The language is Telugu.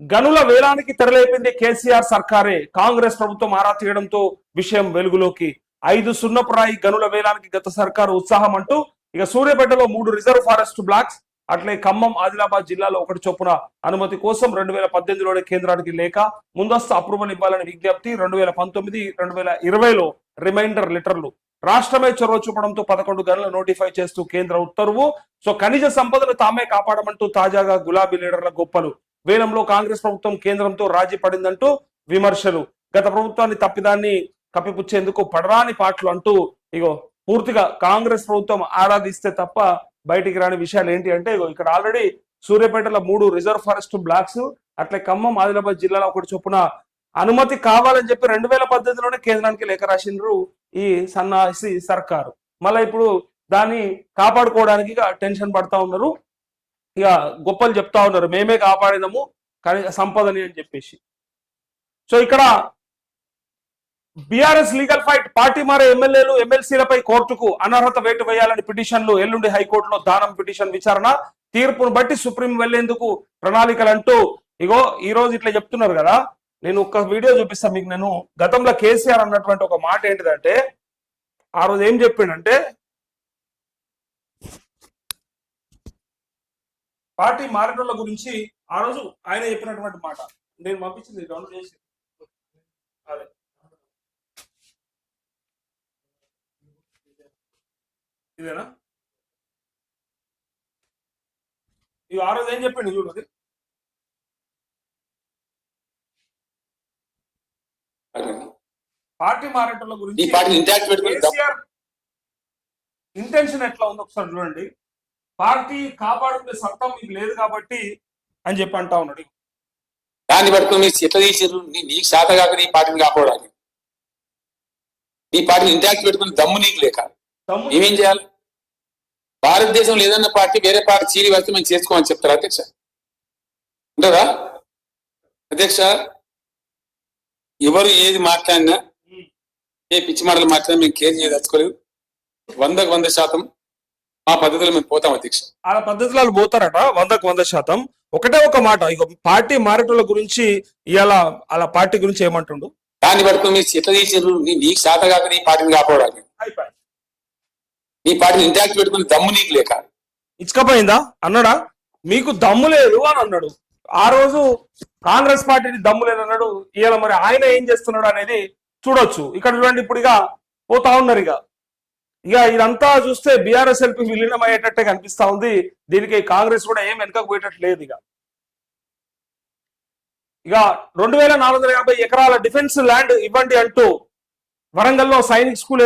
గనుల వేలానికి తెరలేపింది కేసీఆర్ సర్కారే. కాంగ్రెస్ ప్రభుత్వం ఆరా తీయడంతో విషయం వెలుగులోకి. ఐదు సున్నపురాయి గనుల వేలానికి గత సర్కారు ఉత్సాహం అంటూ ఇక సూర్యాపేటలో మూడు రిజర్వ్ ఫారెస్ట్ బ్లాక్స్ అట్లే ఖమ్మం ఆదిలాబాద్ జిల్లాలో ఒకటి చొప్పున అనుమతి కోసం రెండు వేల పద్దెనిమిదిలోనే కేంద్రానికి లేక ముందస్తు అప్రూవల్ ఇవ్వాలని విజ్ఞప్తి రెండు వేల పంతొమ్మిది రెండు వేల ఇరవైలో రిమైండర్ లెటర్లు. రాష్ట్రమే చొరవ చూపడంతో పదకొండు గనులు నోటిఫై చేస్తూ కేంద్ర ఉత్తర్వు. సో ఖనిజ సంపదను తామే కాపాడమంటూ తాజాగా గులాబీ లీడర్ల గొప్పలు వేలంలో కాంగ్రెస్ ప్రభుత్వం కేంద్రంతో రాజీ పడిందంటూ విమర్శలు. గత ప్రభుత్వాన్ని తప్పిదాన్ని కప్పిపుచ్చేందుకు పడరాని పాటలు అంటూ ఇగో పూర్తిగా కాంగ్రెస్ ప్రభుత్వం ఆరాధిస్తే తప్ప బయటికి రాని విషయాలు ఏంటి అంటే ఇగో ఇక్కడ ఆల్రెడీ సూర్యాపేటలో మూడు రిజర్వ్ ఫారెస్ట్ బ్లాక్స్ అట్లే ఖమ్మం ఆదిలాబాద్ జిల్లాలో ఒకటి చొప్పున అనుమతి కావాలని చెప్పి రెండు వేల పద్ధతిలోనే కేంద్రానికి లేఖ రాసినారు ఈ సన్నాసి సర్కారు. మళ్ళీ ఇప్పుడు దాన్ని కాపాడుకోవడానికి టెన్షన్ పడతా ఉన్నారు. ఇక గొప్పలు చెప్తా ఉన్నారు మేమే కాపాడినాము కానీ సంపదని అని చెప్పేసి. సో ఇక్కడ బీఆర్ఎస్ లీగల్ ఫైట్ పార్టీ మారే ఎమ్మెల్యేలు ఎమ్మెల్సీలపై కోర్టుకు అనర్హత వేటు వేయాలని పిటిషన్లు ఎల్లుండి హైకోర్టులో దానం పిటిషన్ విచారణ తీర్పును బట్టి సుప్రీం వెళ్ళేందుకు ప్రణాళికలు అంటూ ఇగో ఈ రోజు ఇట్లా చెప్తున్నారు కదా నేను ఒక వీడియో చూపిస్తాను మీకు నేను గతంలో కేసీఆర్ అన్నటువంటి ఒక మాట ఏంటిదంటే ఆ రోజు ఏం చెప్పిండంటే పార్టీ మారటోళ్ళ గురించి ఆ రోజు ఆయన చెప్పినటువంటి మాట. నేను పంపించింది డౌన్లోడ్ చేసి. అదే. ఇదేనా ఇవి ఆ రోజు ఏం చెప్పిండు చూడు అది? పార్టీ మారటోళ్ళ ఈ గురించి ఇంటెన్షన్ ఎట్లా ఉంది ఒకసారి చూడండి. పార్టీ కాపాడుకునే సత్తా మీకు లేదు కాబట్టి అని చెప్పి అంటా ఉన్నాడు. దాన్ని పట్టుకుని ఎట్లా తీసారు నీకు శాత కాక నీ పార్టీని కాపాడాలి. నీ పార్టీని ఇంటాక్ట్ పెట్టుకుని దమ్ము నీకు లేక. ఏమేం చేయాలి? భారతదేశంలో ఏదన్నా పార్టీ వేరే పార్టీ చీరి వస్తే మేము చేసుకోమని చెప్తారా అధ్యక్ష? ఉండదా? అధ్యక్ష ఎవరు ఏది మాట్లాడినా ఏ పిచ్చి మాటలు మాట్లాడినా మేము కేర్ చేయదలుచుకోలేదు వందకు వంద శాతం ఆ పద్ధతిలో మేము పోతాం అధ్యక్ష. ఆ పద్ధతిలో వాళ్ళు పోతారట వందకు వంద శాతం. ఒకటే ఒక మాట ఇక పార్టీ మారటోళ్ళ గురించి ఇవాళ అలా పార్టీ గురించి ఏమంటుండు? దాన్ని పట్టుకుని మీరు ఎట్లా తీసారు నీ- నీకు శాత కాక నీ పార్టీని కాపాడాలి. నీ పార్టీని ఇంటాక్ట్ పెట్టుకుని దమ్ము నీకు లేక. ఇచ్చకపోయిందా? అన్నాడా? మీకు దమ్ము లేదు అని అన్నాడు. ఆ రోజు కాంగ్రెస్ పార్టీని దమ్ము లేదు అన్నాడు. ఇవాళ మరి ఆయన ఏం చేస్తున్నాడు అనేది చూడొచ్చు. ఇక్కడ చూడండి ఇప్పుడు ఇక పోతా ఉన్నారు ఇక ఇక ఇదంతా చూస్తే బీఆర్ఎస్ ఎల్పీ విలీనం అయ్యేటట్టే కనిపిస్తా ఉంది. దీనికి కాంగ్రెస్ కూడా ఏం వెనకకు పోయేటట్టు లేదు ఇక. ఇక రెండు వేల నాలుగు వందల యాభై ఎకరాల డిఫెన్స్ ల్యాండ్ ఇవ్వండి అంటూ వరంగల్లో సైనిక్ స్కూల్